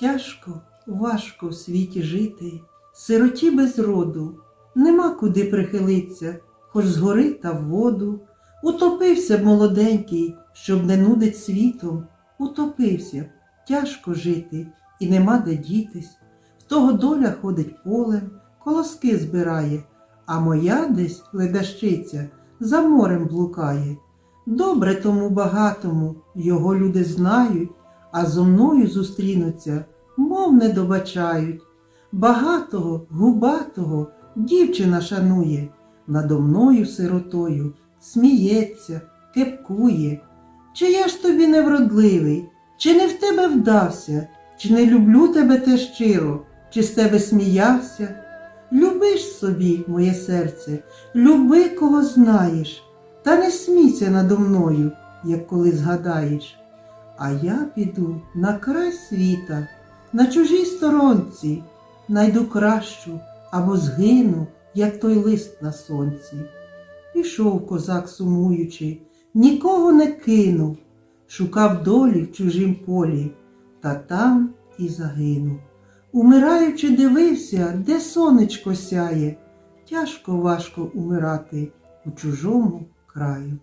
Тяжко, важко в світі жити, сироті без роду, нема куди прихилиться, хоч згори та в воду. Утопився б молоденький, щоб не нудить світом, утопився б, тяжко жити, і нема де дітись. В того доля ходить полем, колоски збирає, а моя десь ледащиця за морем блукає. Добре тому багатому, його люди знають, а зо мною зустрінуться, мов не добачають. Багатого, губатого дівчина шанує, надо мною сиротою, сміється, кепкує. Чи я ж тобі невродливий, чи не в тебе вдався, чи не люблю тебе те щиро, чи з тебе сміявся? Любиш собі, моє серце, люби, кого знаєш, та не смійся надо мною, як коли згадаєш. А я піду на край світа, на чужій сторонці, найду кращу або згину, як той лист на сонці. Пішов козак сумуючи, нікого не кинув, шукав долі в чужім полі, та там і загинув. Умираючи, дивився, де сонечко сяє. Тяжко важко умирати у чужому краю.